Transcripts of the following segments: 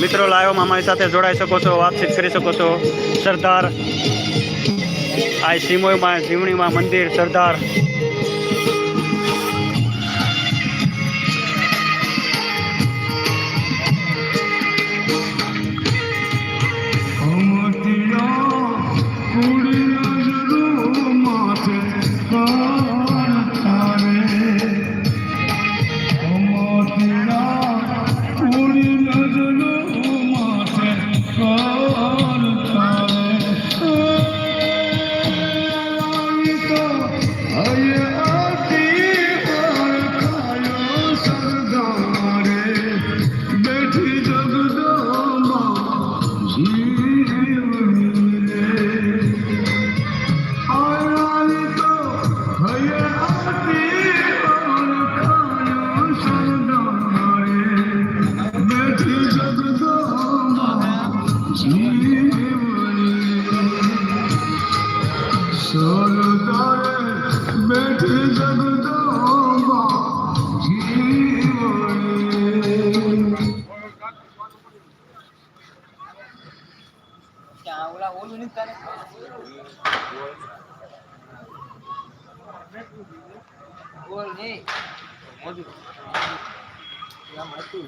મિત્રો લાઈવમાં અમારી સાથે જોડાઈ શકો છો, વાતચીત કરી શકો છો. સરદાર, આ સિમોયમાં, જીવણીમાં મંદિર, સરદાર સરદારે બેઠી જગદંબા ઓલા ઓલું નહીં તારે બોલ નહીં મોજું. આમ હતું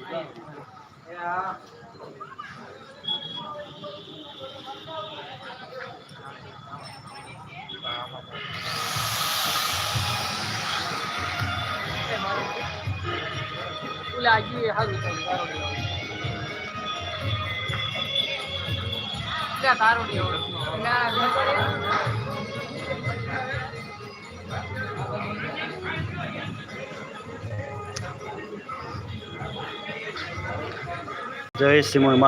એ હારું થયું તારો દેવો ના જય શ્રી લઈ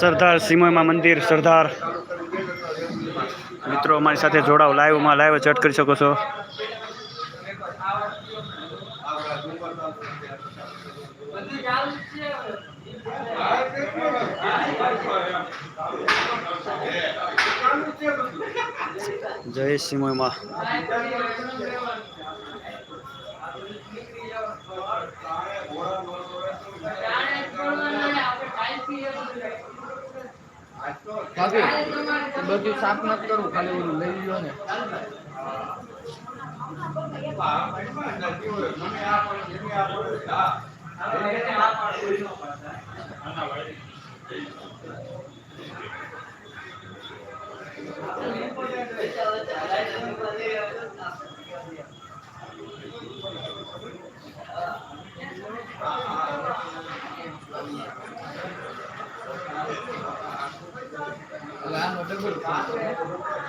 સરદાર સિમોઈમાં મંદિર, સરદાર. મિત્રો, અમારી સાથે જોડાવ લાઈવમાં, લાઈવ ચેટ કરી શકો છો. જય સિમોઈમાં. ભાભી બધું સાફ નથી કરવું ખાલી બધું લઈ લો ને. હવે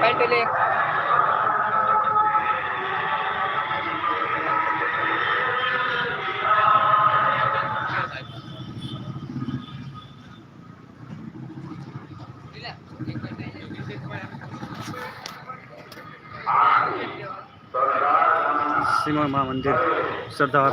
પટેલે સિમળમાં મંદિર સરદાર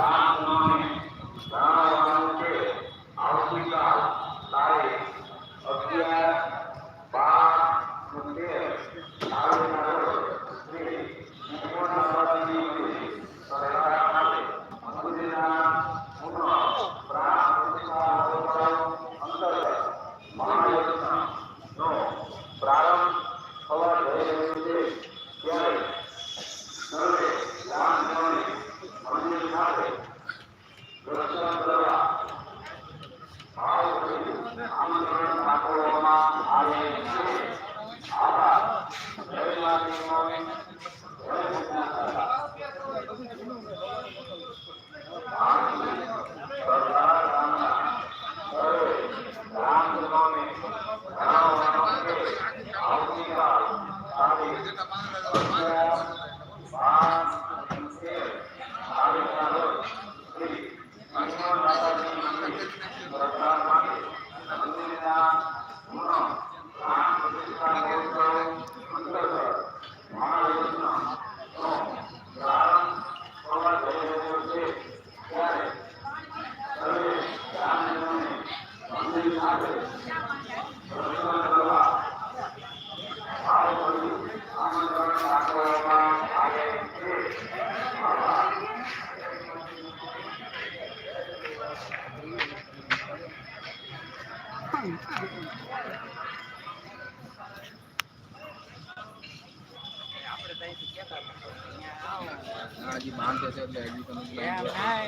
હજી બાંધ છે એટલે હજી તમે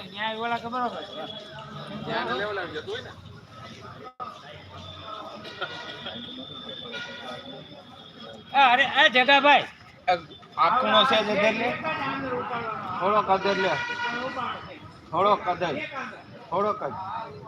ન્યાય ઓલા ખબર ધ્યાન લેવલ જતું હોય ને. અરે આ જગાભાઈ. આખનો છે જગર લે થોડો કદર લે. થોડો કદર થોડો કદર